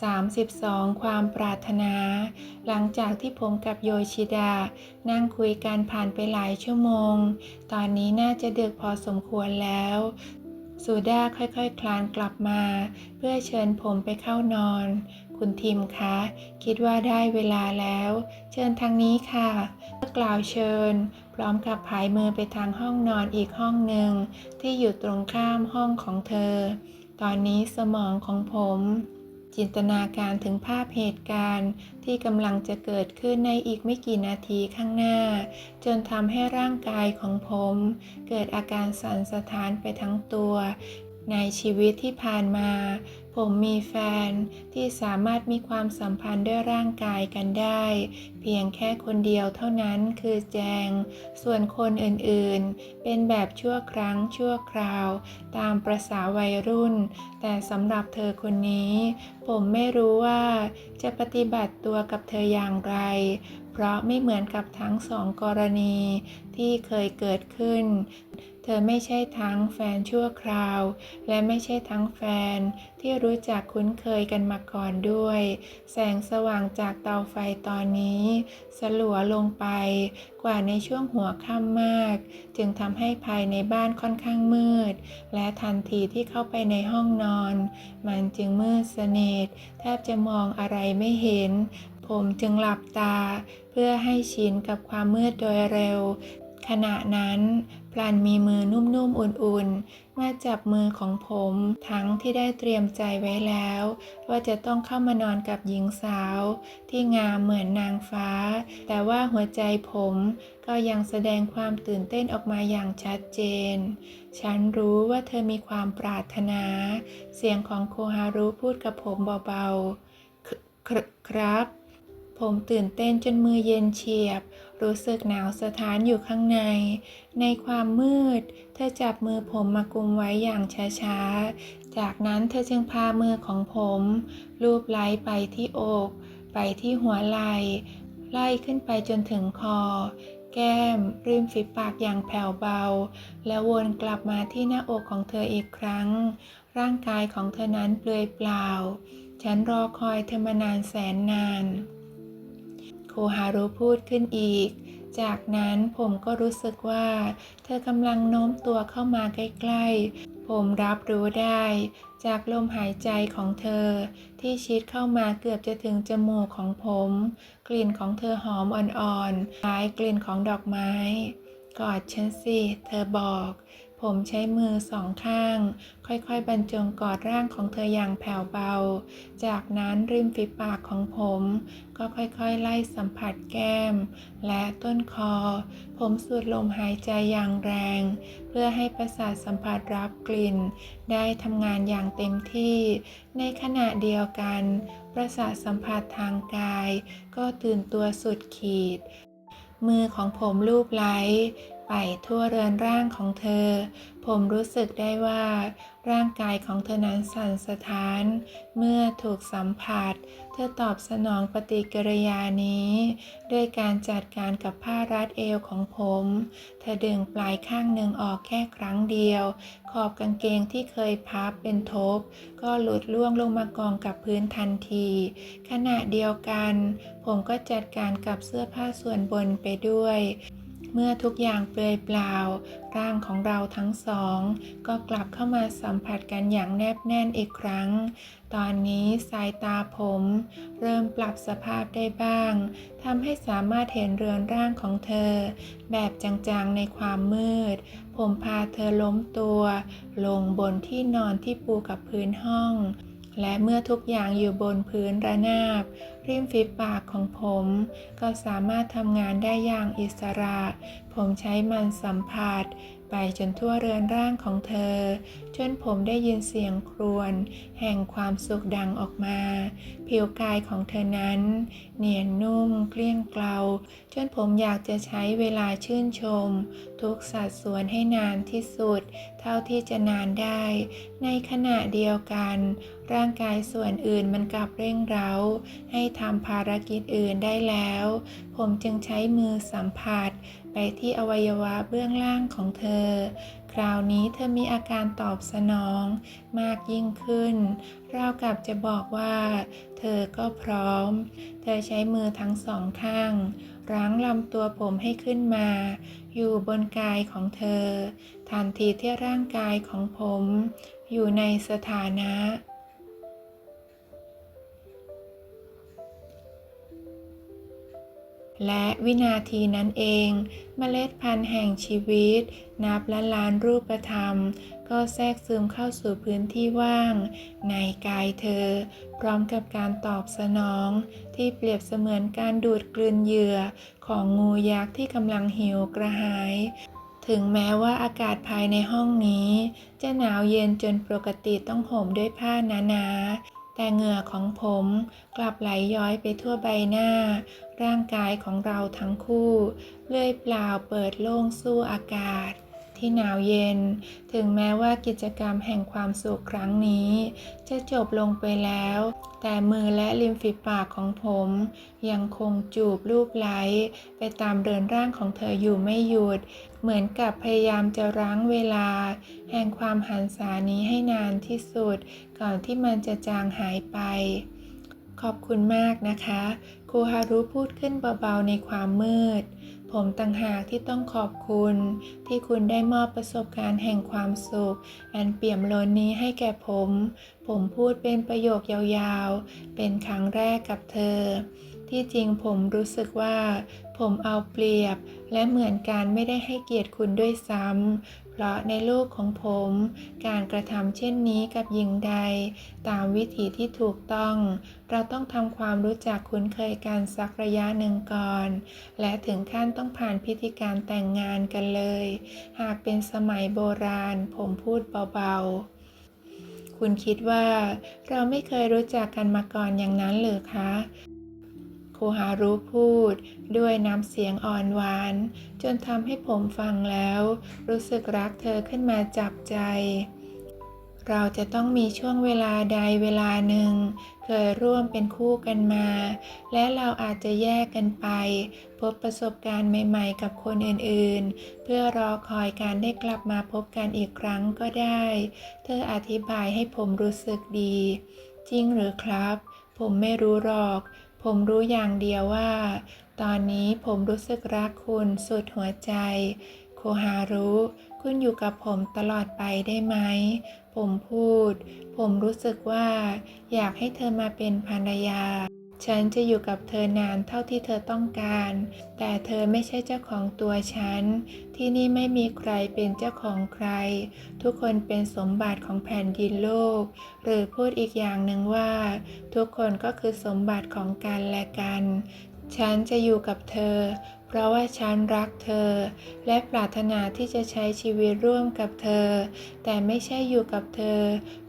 32 ความปรารถนา หลังจากที่ผมกับโยชิดา นั่งคุยกันผ่านไปหลายชั่วโมง ตอนนี้น่าจะดึกพอสมควรแล้วสุดาค่อยๆคคลานกลับมา เพื่อเชิญผมไปเข้านอน คุณทิมคะ คิดว่าได้เวลาแล้ว เชิญทางนี้ค่ะเมื่อกล่าวเชิญ พร้อมกับผายมือไปทางห้องนอนอีกห้องหนึ่ง ที่อยู่ตรงข้ามห้องของเธอ ตอนนี้สมองของผม จินตนาการถึงภาพเหตุการณ์ที่กำลังจะเกิดขึ้นในอีกไม่กี่นาทีข้างหน้า จนทำให้ร่างกายของผม เกิดอาการสั่นสะท้านไปทั้งตัว ในชีวิตที่ผ่านมา ผมมีแฟนที่สามารถมีความสัมพันธ์ด้วยร่างกายกันได้ เพียงแค่คนเดียวเท่านั้นคือแจง ส่วนคนอื่นๆ เป็นแบบชั่วครั้งชั่วคราว ตามประษาวัยรุ่น แต่สำหรับเธอคนนี้ ผมไม่รู้ว่าจะปฏิบัติตัวกับเธออย่างไร เพราะไม่เหมือนกับทั้งสองกรณีที่เคยเกิดขึ้น เธอไม่ใช่ทั้งแฟนชั่วคราว และไม่ใช่ทั้งแฟน ที่รู้จักคุ้นเคยกันมาก่อนด้วย แสงสว่างจากเตาไฟตอนนี้ สลัวลงไปกว่าในช่วงหัวค่ำมาก จึงทำให้ภายในบ้านค่อนข้างมืด และทันทีที่เข้าไปในห้องนอน มันจึงมืดสนิทแทบจะมองอะไรไม่เห็น ผมจึงหลับตา เพื่อให้ชินกับความมืดโดยเร็ว ขณะนั้น พลันมีมือนุ่มๆ อุ่นๆ มาจับมือของผม ทั้งที่ได้เตรียมใจไว้แล้ว ว่าจะต้องเข้ามานอนกับหญิงสาว ที่งามเหมือนนางฟ้า แต่ว่าหัวใจผมก็ยังแสดงความตื่นเต้นออกมาอย่างชัดเจน ฉันรู้ว่าเธอมีความปรารถนา เสียงของโคฮารุพูดกับผมเบาๆ ครครับ ผมตื่นเต้นจนมือเย็นเฉียบ รู้สึกหนาวสะท้านอยู่ข้างใน ในความมืด เธอจับมือผมมากุมไว้อย่างช้าๆ จากนั้นเธอจึงพามือของผม ลูบไล้ไปที่อก ไปที่หัวไหล่ไล่ขึ้นไปจนถึงคอ แก้ม ริมฝีปากอย่างแผ่วเบา แล้ววนกลับมาที่หน้าอกของเธออีกครั้ง ร่างกายของเธอนั้นเปลือยเปล่า ฉันรอคอยเธอมานานแสนนาน โคฮารุพูดขึ้นอีก จากนั้นผมก็รู้สึกว่า เธอกำลังโน้มตัวเข้ามาใกล้ ๆ ผมรับรู้ได้ จากลมหายใจของเธอ ที่ชิดเข้ามาเกือบจะถึงจมูกของผม กลิ่นของเธอหอมอ่อนๆคล้ายกลิ่นของดอกไม้ กอดฉันสิ เธอบอก ผมใช้มือสองข้าง ค่อยๆ บรรจงกอดร่างของเธออย่างแผ่วเบา จากนั้นริมฝีปากของผม ก็ค่อยๆ ไล่สัมผัสแก้ม และต้นคอ ผมสูดลมหายใจอย่างแรง เพื่อให้ประสาทสัมผัสรับกลิ่น ได้ทำงานอย่างเต็มที่ ในขณะเดียวกัน ประสาทสัมผัสทางกาย ก็ตื่นตัวสุดขีดมือของผมลูบไล้ ไปทั่วเรือนร่างของเธอ ผมรู้สึกได้ว่า ร่างกายของเธอนั้นสั่นสะท้าน เมื่อถูกสัมผัส เธอตอบสนองปฏิกิริยานี้ ด้วยการจัดการกับผ้ารัดเอวของผม เธอดึงปลายข้างหนึ่งออกแค่ครั้งเดียว ขอบกางเกงที่เคยพับเป็นทบ ก็หลุดล่วงลงมากองกับพื้นทันที ขณะเดียวกัน ผมก็จัดการกับเสื้อผ้าส่วนบนไปด้วย เมื่อทุกอย่างเปลือยเปล่า ร่างของเราทั้งสอง ก็กลับเข้ามาสัมผัสกันอย่างแนบแน่นอีกครั้ง ตอนนี้สายตาผม เริ่มปรับสภาพได้บ้างทำให้สามารถเห็นเรือนร่างของเธอ แบบจางๆในความมืด ผมพาเธอล้มตัว ลงบนที่นอนที่ปูกับพื้นห้อง และเมื่อทุกอย่างอยู่บนพื้นระนาบริมฝีปากของผม ก็สามารถทำงานได้อย่างอิสระ ผมใช้มันสัมผัส ไปจนทั่วเรือนร่างของเธอ จนผมได้ยินเสียงครวญแห่งความสุขดังออกมา ผิวกายของเธอนั้น เนียนนุ่มเกลี้ยงเกลา จนผมอยากจะใช้เวลาชื่นชม ทุกสัดส่วนให้นานที่สุด เท่าที่จะนานได้ ในขณะเดียวกัน ร่างกายส่วนอื่นมันกลับเร่งเร้าให้ทำภารกิจอื่นได้แล้ว ผมจึงใช้มือสัมผัส ไปที่อวัยวะเบื้องล่างของเธอ คราวนี้เธอมีอาการตอบสนองมากยิ่งขึ้น ราวกับจะบอกว่า เธอก็พร้อม เธอใช้มือทั้งสองข้างรั้งลำตัวผมให้ขึ้นมา อยู่บนกายของเธอ ทันทีที่ร่างกายของผม อยู่ในสถานะ และวินาทีนั้นเองเมล็ดพันธุ์แห่งชีวิต นับล้านล้านรูปธรรม ก็แทรกซึมเข้าสู่พื้นที่ว่าง ในกายเธอ พร้อมกับการตอบสนอง ที่เปรียบเสมือนการดูดกลืนเหยื่อ ของงูยักษ์ที่กำลังหิวกระหาย ถึงแม้ว่าอากาศภายในห้องนี้ จะหนาวเย็นจนปกติต้องห่มด้วยผ้าหนาๆ แต่เหงื่อของผมกลับไหลย้อยไปทั่วใบหน้า ร่างกายของเราทั้งคู่ เลื่อยเปล่าเปิดโล่งสู้อากาศ ที่หนาวเย็น ถึงแม้ว่ากิจกรรมแห่งความสุขครั้งนี้ จะจบลงไปแล้ว แต่มือและริมฝีปากของผม ยังคงจูบรูปไล้ไปตามเดินร่างของเธออยู่ไม่หยุด เหมือนกับพยายามจะรั้งเวลา แห่งความหันษานี้ให้นานที่สุด ก่อนที่มันจะจางหายไป ขอบคุณมากนะคะครูฮารุพูดขึ้นเบาๆในความมืด ผมต่างหากที่ต้องขอบคุณ ที่คุณได้มอบประสบการณ์แห่งความสุข อันเปี่ยมล้นนี้ให้แก่ผม ผมพูดเป็นประโยคยาวๆ เป็นครั้งแรกกับเธอ ที่จริงผมรู้สึกว่า ผมเอาเปรียบ และเหมือนการไม่ได้ให้เกียรติคุณด้วยซ้ำ เพราะในโลกของผม การกระทำเช่นนี้กับหญิงใด ตามวิธีที่ถูกต้อง เราต้องทำความรู้จักคุ้นเคยกันสักระยะหนึ่งก่อน และถึงขั้นต้องผ่านพิธีการแต่งงานกันเลย หากเป็นสมัยโบราณ ผมพูดเบาๆ คุณคิดว่าเราไม่เคยรู้จักกันมาก่อนอย่างนั้นหรือคะ โคฮารุพูด ด้วยน้ำเสียงอ่อนหวาน จนทำให้ผมฟังแล้ว รู้สึกรักเธอขึ้นมาจับใจ เราจะต้องมีช่วงเวลาใดเวลาหนึ่ง เคยร่วมเป็นคู่กันมา และเราอาจจะแยกกันไป พบประสบการณ์ใหม่ๆ กับคนอื่นๆ เพื่อรอคอยการได้กลับมาพบกันอีกครั้งก็ได้ เธออธิบายให้ผมรู้สึกดี จริงหรือครับ ผมไม่รู้หรอก ผมรู้อย่างเดียวว่า ตอนนี้ผมรู้สึกรักคุณสุดหัวใจ โคฮารุ คุณอยู่กับผมตลอดไปได้ไหม ผมพูด ผมรู้สึกว่า อยากให้เธอมาเป็นภรรยา ฉันจะอยู่กับเธอนานเท่าที่เธอต้องการ แต่เธอไม่ใช่เจ้าของตัวฉัน ที่นี่ไม่มีใครเป็นเจ้าของใคร ทุกคนเป็นสมบัติของแผ่นดินโลก หรือพูดอีกอย่างหนึ่งว่า ทุกคนก็คือสมบัติของกันและกัน ฉันจะอยู่กับเธอ เพราะว่าฉันรักเธอ และปรารถนาที่จะใช้ชีวิตร่วมกับเธอ แต่ไม่ใช่อยู่กับเธอ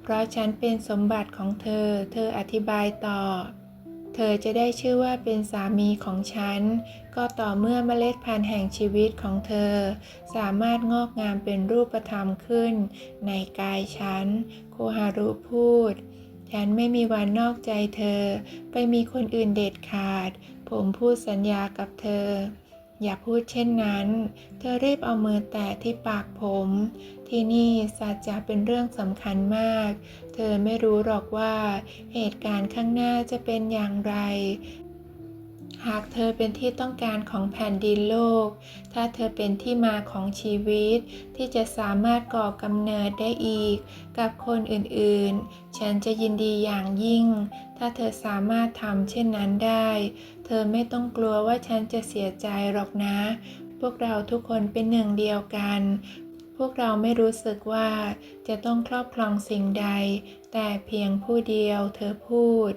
เพราะฉันเป็นสมบัติของเธอ เธออธิบายต่อ เธอจะได้ชื่อว่าเป็นสามีของฉัน ก็ต่อเมื่อเมล็ดพันธุ์แห่งชีวิตของเธอ สามารถงอกงามเป็นรูปธรรมขึ้น ในกายฉัน โคฮารุพูด ฉันไม่มีวันนอกใจเธอ ไปมีคนอื่นเด็ดขาด ผมพูดสัญญากับเธอ อย่าพูดเช่นนั้น เธอรีบเอามือแตะที่ปากผม ที่นี่สัจจะเป็นเรื่องสำคัญมาก เธอไม่รู้หรอกว่าเหตุการณ์ข้างหน้าจะเป็นอย่างไร หากเธอเป็นที่ต้องการของแผ่นดินโลก ถ้าเธอเป็นที่มาของชีวิตที่จะสามารถก่อกำเนิดได้อีก กับคนอื่นๆ ฉันจะยินดีอย่างยิ่ง ถ้าเธอสามารถทำเช่นนั้นได้ เธอไม่ต้องกลัวว่าฉันจะเสียใจหรอกนะพวกเราทุกคนเป็นหนึ่งเดียวกัน พวกเราไม่รู้สึกว่าจะต้องครอบครองสิ่งใด แต่เพียงผู้เดียวเธอพูด